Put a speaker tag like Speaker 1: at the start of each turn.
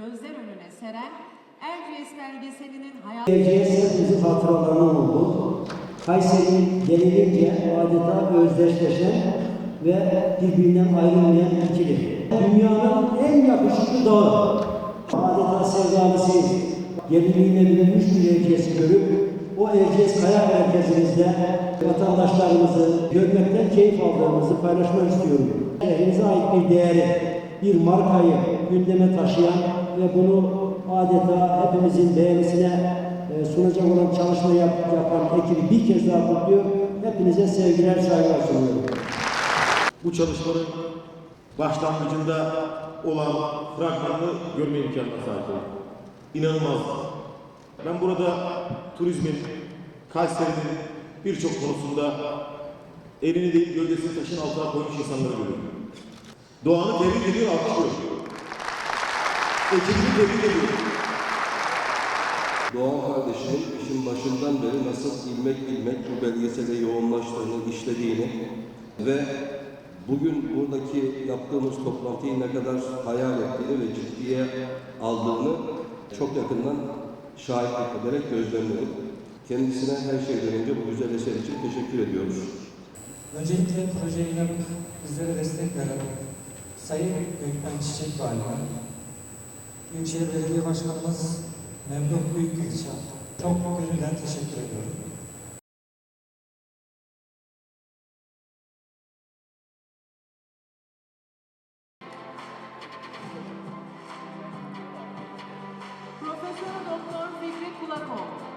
Speaker 1: önüne seren Erciyes belgeselinin hayat...
Speaker 2: Geleceğe hepimizin hatıralarına oldu. Kayseri denilince adeta özdeşleşen ve birbirinden ayrılmayan ikili. Dünyanın en yakışıklı dağı. Adeta sevdalısıyız. Yeniliğine bilinmiş bir Erciyes'i görüp o Erciyes Kaya Merkezimizde vatandaşlarımızı görmekten keyif aldığımızı paylaşmak istiyorum. Şehrimize ait bir değeri, bir markayı gündeme taşıyan ve bunu adeta hepimizin beğenisine e, sunacak olan çalışma yap- yapan ekibi bir kez daha kutluyor. Hepinize sevgiler, saygılar sunuyorum.
Speaker 3: bu çalışmanın başlangıcında olan fragmanını görme imkanına sahip oldum. İnanılmaz. Ben burada turizmin, Kayseri'nin birçok konusunda elini değil gölgesini taşın altına koymuş insanları görüyorum. Doğan'ı tebrik ediyor, alkışlıyor. Ekibini tebrik ediyor.
Speaker 4: Doğan kardeşimin işin başından beri nasıl ilmek ilmek bu belgesele yoğunlaştığını, işlediğini ve bugün buradaki yaptığımız toplantıyı ne kadar hayal ettiğini ve ciddiye aldığını çok yakından şahitlik ederek gözlemledim. Kendisine her şeyden önce bu güzel eser için teşekkür ediyoruz.
Speaker 5: Öncelikle projeye inanıp bizlere destek veren Sayın Gökmen Çiçek Valime, Büyükşehir Belediye Başkanımız Memduh Büyükgülşah, çok gönülden teşekkür ediyorum.
Speaker 1: Profesör Doktor Fikri Kulakoğlu.